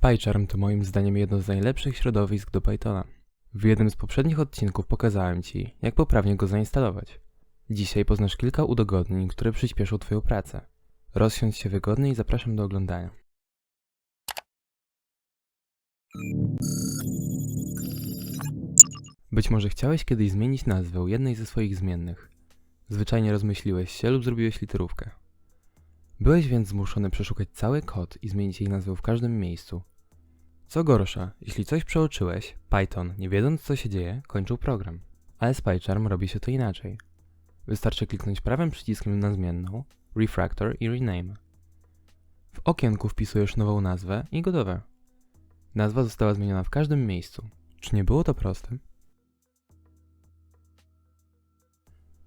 PyCharm to moim zdaniem jedno z najlepszych środowisk do Pythona. W jednym z poprzednich odcinków pokazałem Ci, jak poprawnie go zainstalować. Dzisiaj poznasz kilka udogodnień, które przyspieszą Twoją pracę. Rozsiądź się wygodnie i zapraszam do oglądania. Być może chciałeś kiedyś zmienić nazwę jednej ze swoich zmiennych. Zwyczajnie rozmyśliłeś się lub zrobiłeś literówkę. Byłeś więc zmuszony przeszukać cały kod i zmienić jej nazwę w każdym miejscu. Co gorsza, jeśli coś przeoczyłeś, Python, nie wiedząc co się dzieje, kończył program. Ale z PyCharm robi się to inaczej. Wystarczy kliknąć prawym przyciskiem na zmienną, Refactor i Rename. W okienku wpisujesz nową nazwę i gotowe. Nazwa została zmieniona w każdym miejscu. Czy nie było to proste?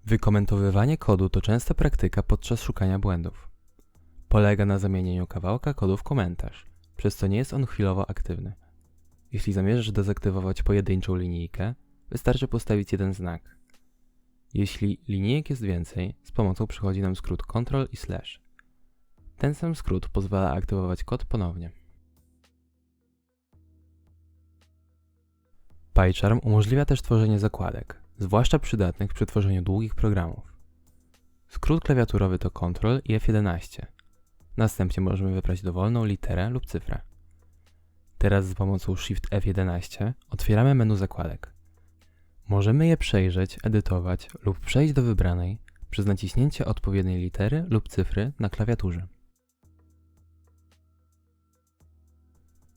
Wykomentowywanie kodu to częsta praktyka podczas szukania błędów. Polega na zamienieniu kawałka kodu w komentarz, przez co nie jest on chwilowo aktywny. Jeśli zamierzasz dezaktywować pojedynczą linijkę, wystarczy postawić jeden znak. Jeśli linijek jest więcej, z pomocą przychodzi nam skrót Ctrl i slash. Ten sam skrót pozwala aktywować kod ponownie. PyCharm umożliwia też tworzenie zakładek, zwłaszcza przydatnych przy tworzeniu długich programów. Skrót klawiaturowy to Ctrl i F11. Następnie możemy wybrać dowolną literę lub cyfrę. Teraz za pomocą Shift F11 otwieramy menu zakładek. Możemy je przejrzeć, edytować lub przejść do wybranej przez naciśnięcie odpowiedniej litery lub cyfry na klawiaturze.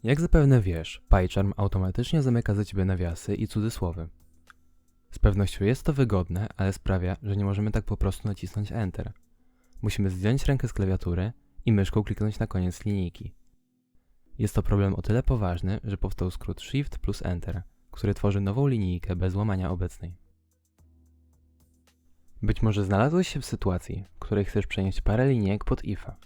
Jak zapewne wiesz, PyCharm automatycznie zamyka za Ciebie nawiasy i cudzysłowy. Z pewnością jest to wygodne, ale sprawia, że nie możemy tak po prostu nacisnąć Enter. Musimy zdjąć rękę z klawiatury i myszką kliknąć na koniec linijki. Jest to problem o tyle poważny, że powstał skrót Shift plus Enter, który tworzy nową linijkę bez łamania obecnej. Być może znalazłeś się w sytuacji, w której chcesz przenieść parę linijek pod ifa.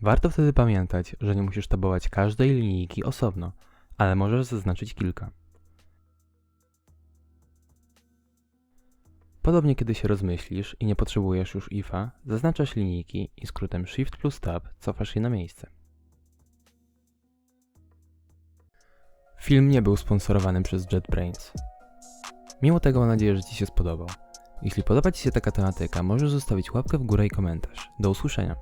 Warto wtedy pamiętać, że nie musisz tabować każdej linijki osobno, ale możesz zaznaczyć kilka. Podobnie kiedy się rozmyślisz i nie potrzebujesz już ifa, zaznaczasz linijki i skrótem Shift plus Tab cofasz je na miejsce. Film nie był sponsorowany przez JetBrains. Mimo tego mam nadzieję, że Ci się spodobał. Jeśli podoba Ci się taka tematyka, możesz zostawić łapkę w górę i komentarz. Do usłyszenia.